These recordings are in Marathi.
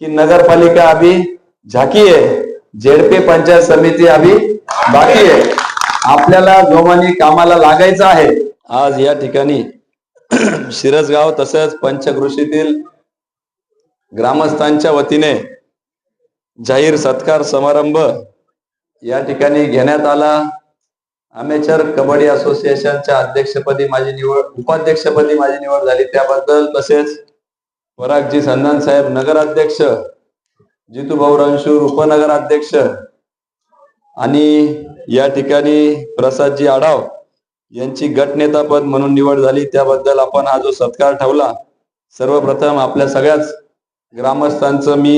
की नगरपालिका अभी झाकी आहे. जेडपी पंचायत समिती अभी बाकी आहे. आपल्याला जोमाने कामाला लागायचं आहे. आज या ठिकाणी शिरसगाव तसंच पंचकृषीतील ग्रामस्थांच्या वतीने जाहीर सत्कार समारंभ या ठिकाणी घेण्यात आला. अमेचर कबड्डी असोसिएशनच्या अध्यक्षपदी माझी निवड उपाध्यक्षपदी माझी निवड झाली. त्याबद्दल तसेच वरागजी संधान साहेब नगराध्यक्ष जितूभाऊ रणशूर उपनगराध्यक्ष आणि या ठिकाणी प्रसादजी आढाव यांची गटनेतापद म्हणून निवड झाली. त्याबद्दल आपण हा जो सत्कार ठेवला सर्वप्रथम आपल्या सगळ्याच ग्रामस्थांचं मी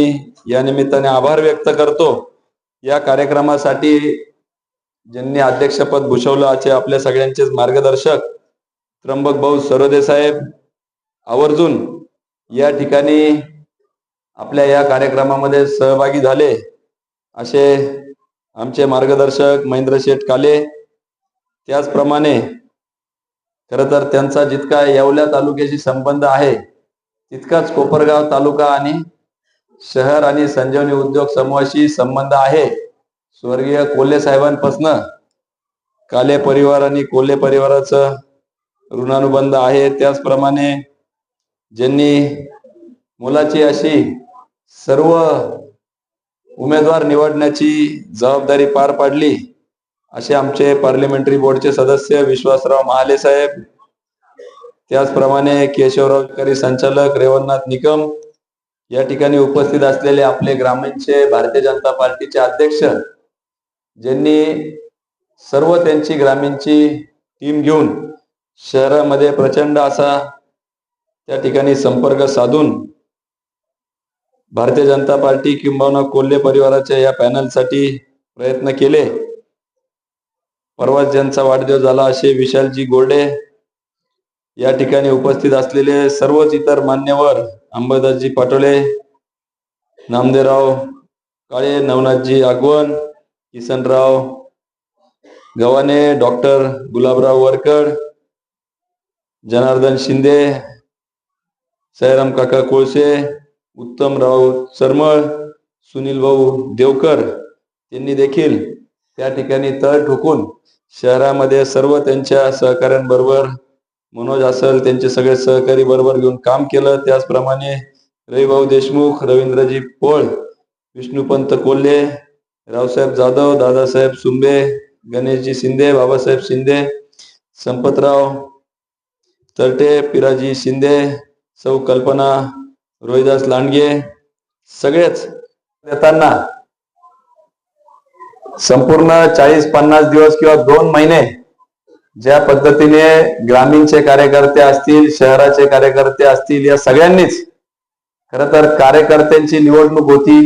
या निमित्ताने आभार व्यक्त करतो. या कार्यक्रमासाठी ज्यांनी अध्यक्षपद भूषवलं असे आपल्या सगळ्यांचेच मार्गदर्शक त्र्यंबक भाऊ सरोदे साहेब आवर्जून या ठिकाणी आपल्या या कार्यक्रमामध्ये सहभागी झाले असे आमचे मार्गदर्शक महेंद्र शेठ काले. त्याचप्रमाणे खर तर त्यांचा जितका येवल्या तालुक्याशी संबंध आहे तितकाच कोपरगाव तालुका आणि शहर आणि संजीवनी उद्योग समूहाशी संबंध आहे. स्वर्गीय कोल्हे साहेबांपासनं काले परिवार आणि कोल्हे परिवाराचं ऋणानुबंध आहे. त्याचप्रमाणे ज्यांनी मुलाची अशी सर्व उमेदवार निवडण्याची जबाबदारी पार पाडली असे आमचे पार्लिमेंटरी बोर्डचे सदस्य विश्वासराव महाले साहेब त्याचप्रमाणे केशवराव करी संचालक रेवणनाथ निकम या ठिकाणी उपस्थित असलेले आपले ग्रामीणचे भारतीय जनता पार्टीचे अध्यक्ष ज्यांनी सर्व त्यांची ग्रामीणची टीम घेऊन शहरामध्ये प्रचंड असा त्या ठिकाणी संपर्क साधून भारतीय जनता पार्टी किंबहुना कोल्हे परिवाराच्या या पॅनलसाठी प्रयत्न केले. परवाच ज्यांचा वाढदिवस झाला असे विशालजी गोर्डे या ठिकाणी उपस्थित असलेले सर्वच इतर मान्यवर अंबादासजी पाटोले नामदेवराव काळे नवनाथजी आगवण किसनराव गव्हाणे डॉक्टर गुलाबराव वरकड जनार्दन शिंदे सायराम काका कोळसे उत्तमराव सरमळ सुनील भाऊ देवकर यांनी देखील त्या ठिकाणी तळ ठोकून शहरामध्ये सर्व त्यांच्या सहकाऱ्यांबरोबर मनोज असल त्यांचे सगळे सहकारी बरोबर घेऊन काम केलं. त्याचप्रमाणे रविभाऊ देशमुख रवींद्रजी पोळ विष्णुपंत कोल्हे रावसाहेब जाधव दादासाहेब सुंबे गणेशजी शिंदे बाबासाहेब शिंदे संपतराव तरटे पिराजी शिंदे सौ कल्पना रोहिदास लांडगे सगळेच देताना संपूर्ण चाळीस पन्नास दिवस किंवा दोन महिने ज्या पद्धतीने ग्रामीणचे कार्यकर्ते असतील शहराचे कार्यकर्ते असतील या सगळ्यांनीच खर तर कार्यकर्त्यांची निवडणूक होती.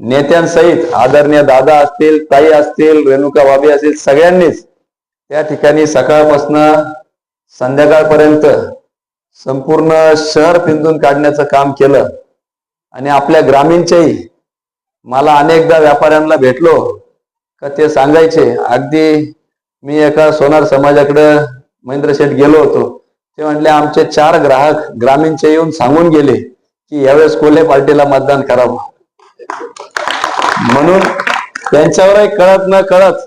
नेत्यांसहित आदरणीय दादा असतील ताई असतील रेणुका बाबी असतील सगळ्यांनीच त्या ठिकाणी सकाळपासून संध्याकाळपर्यंत संपूर्ण शहर पिंजून काढण्याचं काम केलं. आणि आपल्या ग्रामीणच्याही मला अनेकदा व्यापाऱ्यांना भेटलो का ते सांगायचे अगदी मी एका सोनार समाजाकडे महेंद्र शेठ गेलो होतो. ते म्हटले आमचे चार ग्राहक ग्रामीणचे येऊन सांगून गेले की यावेळेस कोल्हे पार्टीला मतदान करावं. म्हणून त्यांच्यावरही कळत न कळत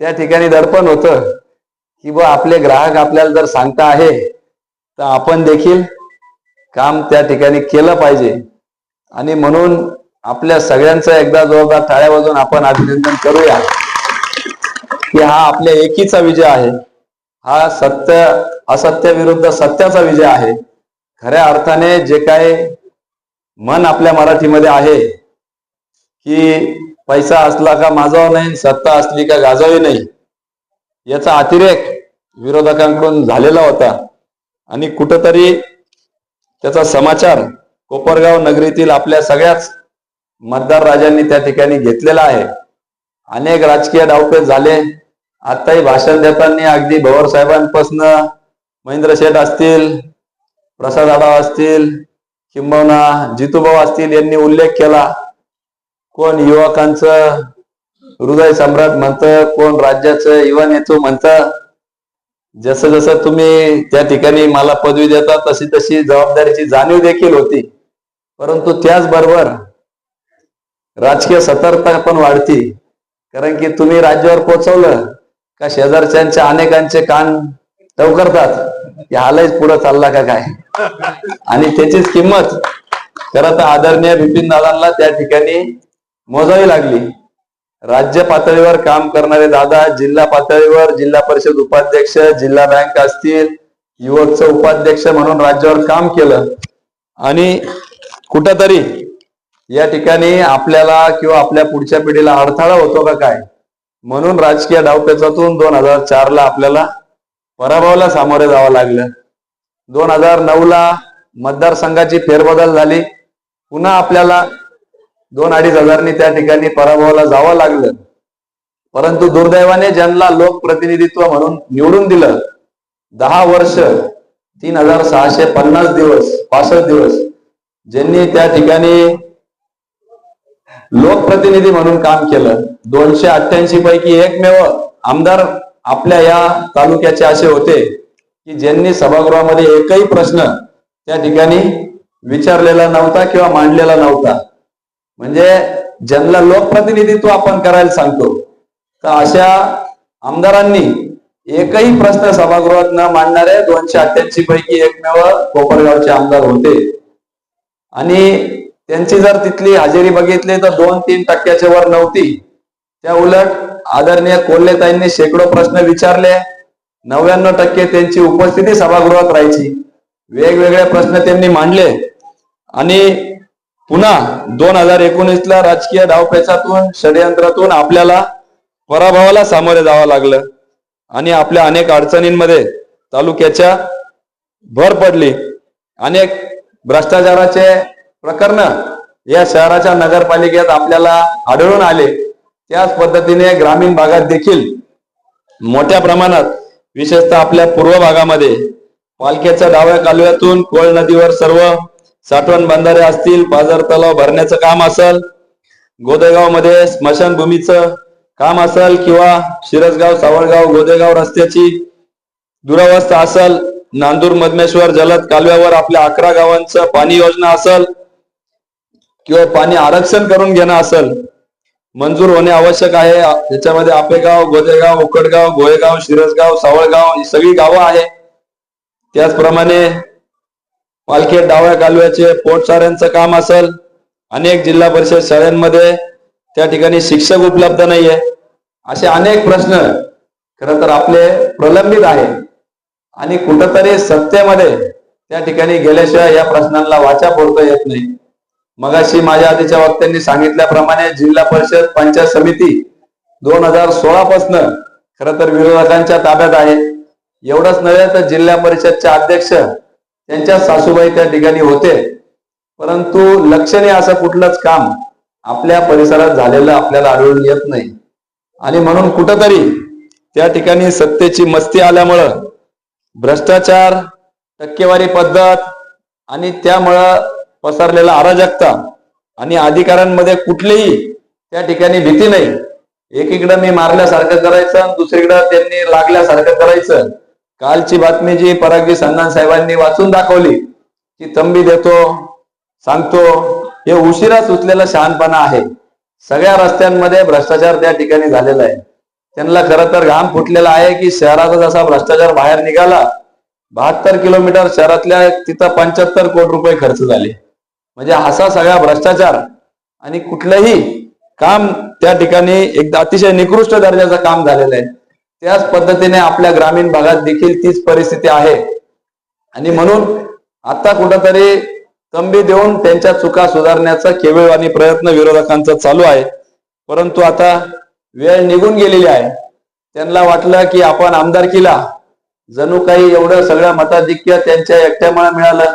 त्या ठिकाणी दडपण होतं की बा आपले ग्राहक आपल्याला जर सांगता आहे तर आपण देखील काम त्या ठिकाणी केलं पाहिजे. आणि म्हणून आपल्या सगळ्यांचं एकदा जोरदार टाळ्या वाजून आपण अभिनंदन करूया. की हा आपल्या एकीचा विजय आहे. हा सत्य असत्य विरुद्ध सत्याचा विजय आहे. खऱ्या अर्थाने जे काय मन आपल्या मराठीमध्ये आहे की पैसा असला का माजावा नाही सत्ता असली का गाजावी नाही याचा अतिरेक विरोधकांकडून झालेला होता. आणि कुठंतरी त्याचा समाचार कोपरगाव नगरीतील आपल्या सगळ्याच मतदार राजांनी त्या ठिकाणी घेतलेला आहे. अनेक राजकीय डावपेच झाले. आताही भाषण देताना अगदी भवर साहेबांपासनं महेंद्र शेठ असतील प्रसाद आढाव असतील किंबहुना जितूभाऊ असतील यांनी उल्लेख केला. कोण युवकांचं हृदय सम्राट म्हणतं कोण राज्याचं युवा नेतो म्हणतं. जसं जसं तुम्ही त्या ठिकाणी मला पदवी देता तशी तशी जबाबदारीची जाणीव देखील होती. परंतु त्याचबरोबर राजकीय सतर्कता पण वाढती. कारण की तुम्ही राज्यावर पोहोचवलं का शेजारच्यांच्या अनेकांचे कान टवकरतात की हालच पुढे चालला का काय? आणि त्याचीच किंमत. खरं तर आदरणीय बिपिन दादांना त्या ठिकाणी मोजावी लागली. राज्य पातळीवर काम करणारे दादा जिल्हा पातळीवर जिल्हा परिषद उपाध्यक्ष जिल्हा बँक असतील युवकचं उपाध्यक्ष म्हणून राज्यावर काम केलं. आणि कुठंतरी या ठिकाणी आपल्याला किंवा आपल्या पुढच्या पिढीला अडथळा होतो का काय? म्हणून राजकीय डावपेचातून दोन हजार चार ला आपल्याला पराभवाला सामोरे जावं लागलं. दोन हजार नऊ ला मतदारसंघाची फेरबदल झाली. पुन्हा आपल्याला दोन अडीच हजारनी त्या ठिकाणी पराभवाला जावं लागलं. परंतु दुर्दैवाने ज्यांना लोकप्रतिनिधित्व म्हणून निवडून दिलं दहा वर्ष तीन हजार सहाशे पन्नास दिवस पासष्ट दिवस ज्यांनी त्या ठिकाणी लोकप्रतिनिधी म्हणून काम केलं. दोनशे अठ्ठ्याऐंशी पैकी एकमेव आमदार आपल्या या तालुक्याचे असे होते की ज्यांनी सभागृहामध्ये एकही प्रश्न त्या ठिकाणी विचारलेला नव्हता किंवा मांडलेला नव्हता. म्हणजे ज्यांना लोकप्रतिनिधित्व आपण करायला सांगतो तर अशा आमदारांनी एकही प्रश्न सभागृहात न मांडणारे दोनशे अठ्ठ्याऐंशी पैकी एकमेव कोपरगावचे आमदार होते. आणि त्यांची जर तिथली हजेरी बघितली तर दोन तीन टक्क्याच्या वर नव्हती. त्या उलट आदरणीय कोल्हेताईंनी शेकडो प्रश्न विचारले. नव्याण्णव टक्के त्यांची उपस्थिती सभागृहात राहायची. वेगवेगळे प्रश्न त्यांनी मांडले. आणि पुन्हा दोन हजार एकोणीसला राजकीय डावपेचातून षडयंत्रातून आपल्याला पराभवाला सामोरे जावं लागलं. आणि आपल्या अनेक अडचणींमध्ये तालुक्याच्या भर पडली. अनेक भ्रष्टाचाराचे प्रकरण या शहराच्या नगरपालिकेत आपल्याला आढळून आले. त्याच पद्धतीने ग्रामीण भागात देखील मोठ्या प्रमाणात विशेषतः आपल्या पूर्व भागामध्ये पालख्याच्या डाव्या कालव्यातून कोळ नदीवर सर्व साठवण बंधारे असतील पाझर तलाव भरण्याचं काम असेल गोदेगावमध्ये स्मशानभूमीचं काम असेल किंवा शिरसगाव सावळगाव गोदेगाव रस्त्याची दुरावस्था असेल नांदूर मधमेश्वर जलद कालव्यावर आपल्या अकरा गावांचं पाणी योजना असेल किंवा पाणी आरक्षण करून घेणं असेल मंजूर होणे आवश्यक आहे. याच्यामध्ये आपेगाव गोदेगाव उकडगाव गोळेगाव शिरसगाव सावळगाव ही सगळी गावं आहे. त्याचप्रमाणे पालखेड डाव्या कालव्याचे पोटसाऱ्यांचं काम असेल अनेक जिल्हा परिषद शाळांमध्ये त्या ठिकाणी शिक्षक उपलब्ध नाहीये. असे अनेक प्रश्न खर तर आपले प्रलंबित आहे आणि कुठंतरी सत्तेमध्ये त्या ठिकाणी गेल्याशिवाय या प्रश्नांना वाचा फोडता येत नाही. मगाशी माझ्या आधीच्या वक्त्यांनी सांगितल्याप्रमाणे जिल्हा परिषद पंचायत समिती दोन हजार सोळा पासन खर तर विरोधकांच्या ताब्यात आहे. एवढंच नव्हे तर जिल्हा परिषदचे अध्यक्ष त्यांच्या सासूबाई त्या ठिकाणी होते. परंतु लक्षणीय असं कुठलंच काम आपल्या परिसरात झालेलं आपल्याला आढळून येत नाही. आणि म्हणून कुठंतरी त्या ठिकाणी सत्तेची मस्ती आल्यामुळं भ्रष्टाचार टक्केवारी पद्धत आणि त्यामुळं पसरलेला अराजकता आणि अधिकाऱ्यांमध्ये कुठलीही त्या ठिकाणी भीती नाही. एकीकडं मी मारल्यासारखं करायचं आणि दुसरीकडं त्यांनी लागल्यासारखं करायचं. कालची बातमी जी परागजी सन्नान साहेबांनी वाचून दाखवली की तंबी देतो सांगतो हे उशिरा सुचलेला शहाणपणा आहे. सगळ्या रस्त्यांमध्ये भ्रष्टाचार त्या ठिकाणी झालेला आहे. त्यांना खरं तर घाम फुटलेला आहे की शहराचा जसा भ्रष्टाचार बाहेर निघाला बहात्तर किलोमीटर शहरातल्या तिथं पंच्याहत्तर कोटी रुपये खर्च झाले. म्हणजे असा सगळा भ्रष्टाचार आणि कुठलंही काम त्या ठिकाणी एकदा अतिशय निकृष्ट दर्जाचं काम झालेलं आहे. त्याच पद्धतीने आपल्या ग्रामीण भागात देखील तीच परिस्थिती आहे. आणि म्हणून आता कुठंतरी तंबी देऊन त्यांच्या चुका सुधारण्याचा केवळ आणि प्रयत्न विरोधकांचा चालू आहे. परंतु आता वेळ निघून गेलेली आहे. त्यांना वाटलं की आपण आमदारकीला जणू काही एवढं सगळं मताधिक्य त्यांच्या एकट्यामुळे मिळालं.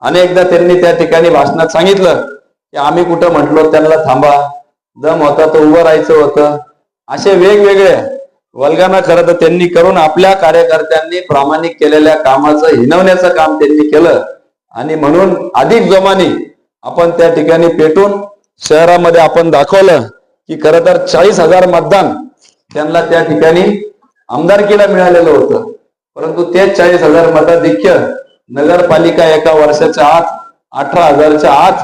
अनेकदा त्यांनी त्या ठिकाणी भाषणात सांगितलं की आम्ही कुठं म्हटलो त्यांना थांबा. दम होता तो उभं राहायचं होतं. असे वेगवेगळे वल्गाना खरं तर त्यांनी करून आपल्या कार्यकर्त्यांनी प्रामाणिक केलेल्या कामाचं हिनवण्याचं काम त्यांनी केलं. आणि म्हणून अधिक जोमाने आपण त्या ठिकाणी पेटून शहरामध्ये आपण दाखवलं की खरं तर चाळीस हजार मतदान त्यांना त्या ठिकाणी आमदारकीला मिळालेलं होतं. परंतु तेच चाळीस हजार मताधिक्य नगरपालिका एका वर्षाच्या आत अठरा हजारच्या आत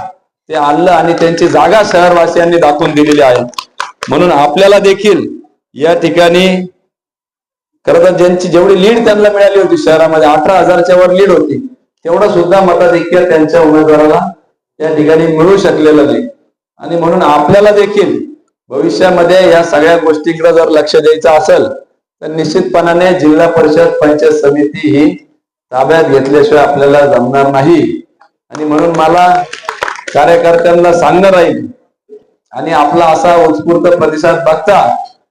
ते आणलं आणि त्यांची जागा शहरवासियांनी दाखवून दिलेली आहे. म्हणून आपल्याला देखील या ठिकाणी खरं तर ज्यांची जेवढी लीड त्यांना मिळाली होती शहरामध्ये अठरा हजारच्या वर लीड होती तेवढं सुद्धा मताधिक्य त्यांच्या उमेदवाराला या ठिकाणी मिळू शकलेलं नाही. आणि म्हणून आपल्याला देखील भविष्यामध्ये या सगळ्या गोष्टीकडे जर लक्ष द्यायचं असेल तर निश्चितपणाने जिल्हा परिषद पंचायत समिती ही ताब्यात घेतल्याशिवाय आपल्याला जमणार नाही. आणि म्हणून मला कार्यकर्त्यांना सांगणं राहील आणि आपला असा उत्स्फूर्त प्रतिसाद बघता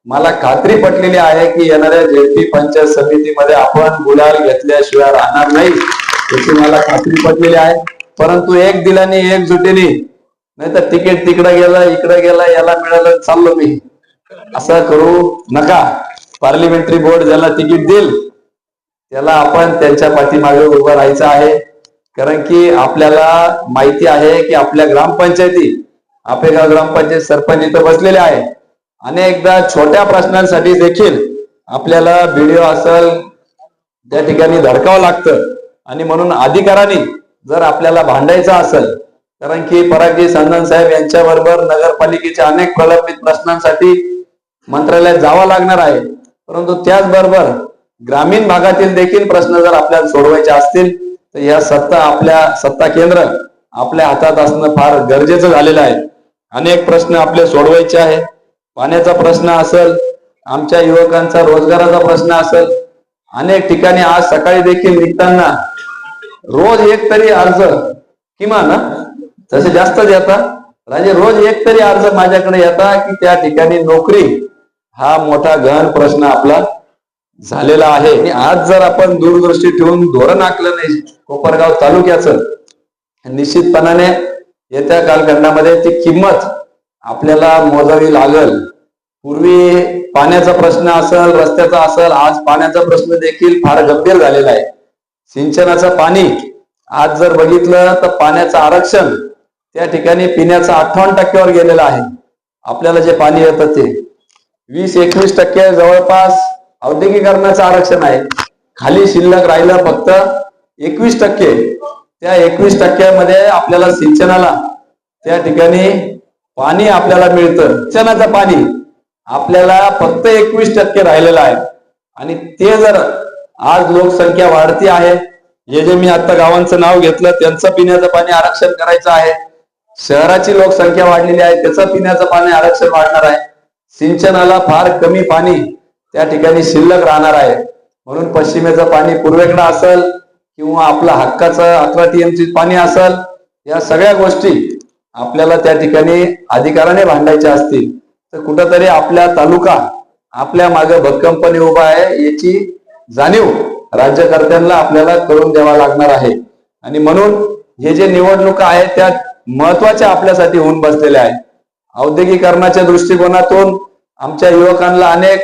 मला खात्री पटलेली आहे की येणाऱ्या जेपी पंचायत समितीमध्ये आपण गुलाल घेतल्याशिवाय राहणार नाही याची मला खात्री पटलेली आहे. परंतु एक दिलाने एक जुटीने नाही तर तिकीट तिकडे गेला इकडे गेला याला मिळालं चाललो मी. असं करू नका. पार्लिमेंटरी बोर्ड ज्याला तिकीट देईल त्याला आपण त्यांच्या पाठीमागे उभं राहायचं आहे. कारण की आपल्याला माहिती आहे की आपल्या ग्रामपंचायती आपेगाव ग्रामपंचायत सरपंच इथं बसलेले आहे. अनेकदा छोट्या प्रश्नांसाठी देखील आपल्याला व्हिडिओ असेल त्या ठिकाणी धडकावं लागतं. आणि म्हणून अधिकाराने जर आपल्याला भांडायचं असेल कारण की परागजी संदन साहेब यांच्या बरोबर नगरपालिकेच्या अनेक प्रलंबित प्रश्नांसाठी मंत्रालयात जावं लागणार आहे. परंतु त्याचबरोबर ग्रामीण भागातील देखील प्रश्न जर आपल्याला सोडवायचे असतील तर या सत्ता आपल्या सत्ता केंद्र आपल्या हातात असणं फार गरजेचं झालेलं आहे. अनेक प्रश्न आपले सोडवायचे आहे. पाण्याचा प्रश्न असेल आमच्या युवकांचा रोजगाराचा प्रश्न असेल अनेक ठिकाणी आज सकाळी देखील निघताना रोज एक तरी अर्ज किमान तसे जास्तच येतात. राजे रोज एक तरी अर्ज माझ्याकडे येतात की त्या ठिकाणी नोकरी हा मोठा गहन प्रश्न आपला झालेला आहे. आणि आज जर आपण दूरदृष्टी ठेवून धोरण आखलं नाही कोपरगाव तालुक्याचं निश्चितपणाने येत्या कालखंडामध्ये ती किंमत आपल्याला मोजावी लागल. पूर्वी पाण्याचा प्रश्न असेल रस्त्याचा असेल आज पाण्याचा प्रश्न देखील फार गंभीर झालेला आहे. सिंचनाचं पाणी आज जर बघितलं तर पाण्याचं आरक्षण त्या ठिकाणी पिण्याचं अठ्ठावन्न टक्क्यावर गेलेलं आहे. आपल्याला जे पाणी येतं ते. वीस एकवीस टक्के जवळपास औद्योगिकरणाचं आरक्षण आहे. खाली शिल्लक राहिलं फक्त एकवीस टक्के. त्या एकवीस टक्क्यामध्ये आपल्याला सिंचनाला त्या ठिकाणी पाणी आपल्याला मिळतं चणाचं पाणी आपल्याला फक्त एकवीस टक्के राहिलेलं आहे. आणि ते जर आज लोकसंख्या वाढती आहे हे जे मी आता गावांचं नाव घेतलं त्यांचं पिण्याचं पाणी आरक्षण करायचं आहे. शहराची लोकसंख्या वाढलेली आहे त्याचं पिण्याचं पाणी आरक्षण वाढणार आहे. सिंचनाला फार कमी पाणी त्या ठिकाणी शिल्लक राहणार आहे. म्हणून पश्चिमेचं पाणी पूर्वेकडे असेल किंवा आपलं हक्काचं अकरा टीएमची पाणी असेल या सगळ्या गोष्टी आपल्याला त्या ठिकाणी अधिकाराने भांडायच्या असतील तर कुठंतरी आपल्या तालुका आपल्या मागे भक्कमपणे उभा आहे याची जाणीव राज्यकर्त्यांना आपल्याला करून द्यावा लागणार आहे. आणि म्हणून हे जे निवडणुका आहेत त्या महत्त्वाच्या आपल्यासाठी होऊन बसलेल्या आहेत. औद्योगिकरणाच्या दृष्टिकोनातून आमच्या युवकांना अनेक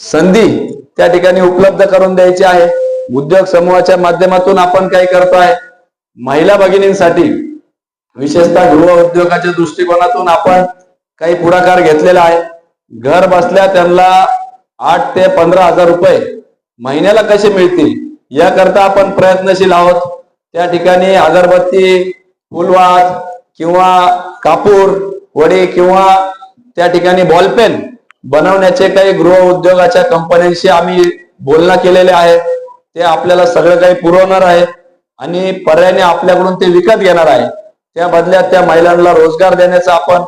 संधी त्या ठिकाणी उपलब्ध करून द्यायची आहे. उद्योग समूहाच्या माध्यमातून आपण काय करतो आहे महिला भगिनींसाठी विशेषतः गृह उद्योगाच्या दृष्टिकोनातून आपण काही पुढाकार घेतलेला आहे. घर बसल्या त्यांना आठ ते पंधरा हजार रुपये महिन्याला कसे मिळतील याकरता आपण प्रयत्नशील आहोत. त्या ठिकाणी अगरबत्ती फुलवात किंवा कापूर वडी किंवा त्या ठिकाणी बॉलपेन बनवण्याचे काही गृह उद्योगाच्या कंपन्यांशी आम्ही बोलणं केलेले आहे. ते आपल्याला सगळं काही पुरवणार आहे आणि पर्यायाने आपल्याकडून ते विकत घेणार आहे. त्या बदल्यात त्या महिलांना रोजगार देण्याचं आपण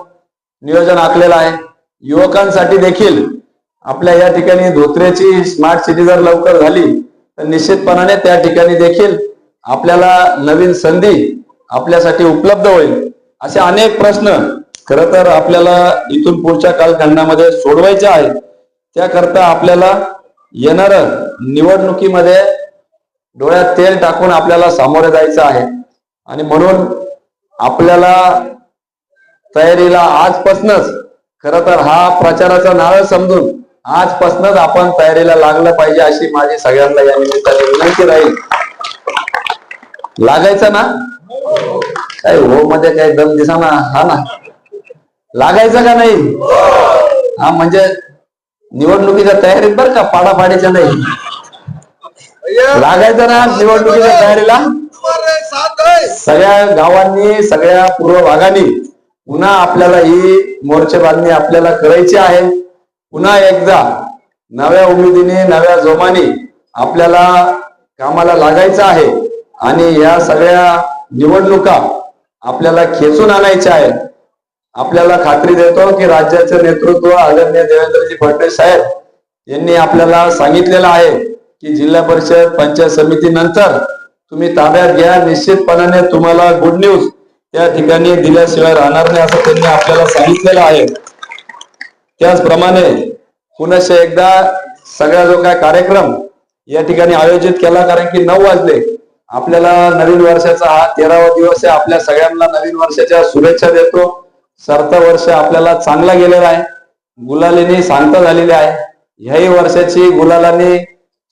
नियोजन आखलेलं आहे. युवकांसाठी देखील आपल्या या ठिकाणी धोत्रेची स्मार्ट सिटी जर लवकर झाली तर निश्चितपणाने त्या ठिकाणी देखील आपल्याला नवीन संधी आपल्यासाठी उपलब्ध होईल. असे अनेक प्रश्न खर तर आपल्याला इथून पुढच्या कालखंडामध्ये सोडवायचे आहेत. त्याकरता आपल्याला येणार निवडणुकीमध्ये डोळ्यात तेल टाकून आपल्याला सामोरे जायचं आहे. आणि म्हणून आपल्याला तयारीला आजपासूनच खर तर हा प्रचाराचा नारळ समजून आजपासूनच आपण तयारीला लागलं पाहिजे अशी माझी सगळ्यांना या निमित्ताने विनंती राहील. लागायचं ना? काय हो मध्ये काही दम दिसा ना? हा ना. लागायचं का नाही? हा म्हणजे निवडणुकीच्या तयारीत बर का? पाडापाडीच्या नाही. लागायचं ना निवडणुकीच्या तयारीला? सगळ्या गावांनी सगळ्या पूर्व भागाने पुन्हा आपल्याला ही मोर्चे बांधणी आपल्याला करायची आहे. पुन्हा एकदा नव्या उमेदीने नव्या जोमाने आपल्याला कामाला लागायचं आहे आणि या सगळ्या निवडणुका आपल्याला खेचून आणायच्या आहेत. आपल्याला खात्री देतो की राज्याचे नेतृत्व आदरणीय देवेंद्रजी फडणवीस साहेब यांनी आपल्याला सांगितलेलं आहे की जिल्हा परिषद पंचायत समिती नंतर तुम्ही ताब्यात घ्या. निश्चितपणाने तुम्हाला गुड न्यूज त्या ठिकाणी दिल्याशिवाय राहणार नाही असं त्यांनी आपल्याला सांगितलेलं आहे. त्याचप्रमाणे पुनश एकदा सगळा जो काय कार्यक्रम या ठिकाणी आयोजित केला कारण की नऊ वाजले. आपल्याला नवीन वर्षाचा हा तेरावा दिवस आहे. आपल्या सगळ्यांना नवीन वर्षाच्या शुभेच्छा देतो. सरता वर्ष आपल्याला चांगला गेलेला आहे. गुलालीने सांगता झालेली आहे. ह्याही वर्षाची गुलालाने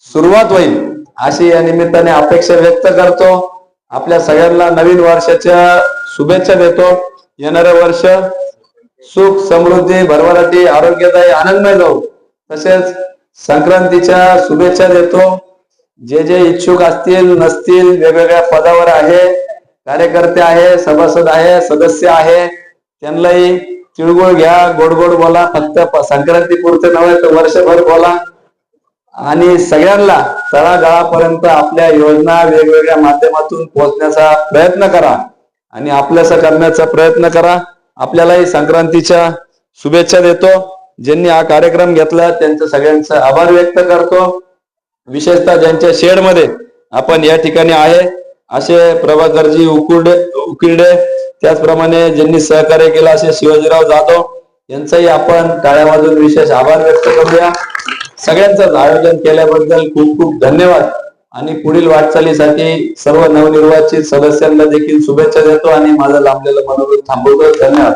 सुरुवात होईल. अशी या निमित्ताने अपेक्षा व्यक्त करतो. आपल्या सगळ्यांना नवीन वर्षाच्या शुभेच्छा देतो. येणारे वर्ष सुख समृद्धी भरभराटी आरोग्यदायी आनंदमय जाऊ तसेच संक्रांतीच्या शुभेच्छा देतो. जे जे इच्छुक असतील नसतील वेगवेगळ्या पदावर आहे कार्यकर्ते आहे सभासद आहे सदस्य आहे त्यांनाही तिळगुळ घ्या गोड गोड बोला फक्त संक्रांती पुरते नव्हे तर वर्षभर बोला. आणि सगळ्यांना तळागाळापर्यंत आपल्या योजना वेगवेगळ्या माध्यमातून पोहोचण्याचा प्रयत्न करा. आणि आपल्यासा करण्याचा प्रयत्न करा. आपल्यालाही संक्रांतीच्या शुभेच्छा देतो. ज्यांनी हा कार्यक्रम घेतला त्यांचं सगळ्यांचा आभार व्यक्त करतो. विशेषतः ज्यांच्या शेडमध्ये आपण या ठिकाणी आहे असे प्रभाकरजी उकुर्डे उकिर्डे त्याचप्रमाणे ज्यांनी सहकार्य केलं असे शिवाजीराव जाधव यांचाही आपण टाळ्या बाजून विशेष आभार व्यक्त करूया. सगळ्यांचंच आयोजन केल्याबद्दल खूप खूप धन्यवाद. आणि पुढील वाटचालीसाठी सर्व नवनिर्वाचित सदस्यांना देखील शुभेच्छा देतो आणि माझं लांबलेलं मनोगत थांबवतो. धन्यवाद.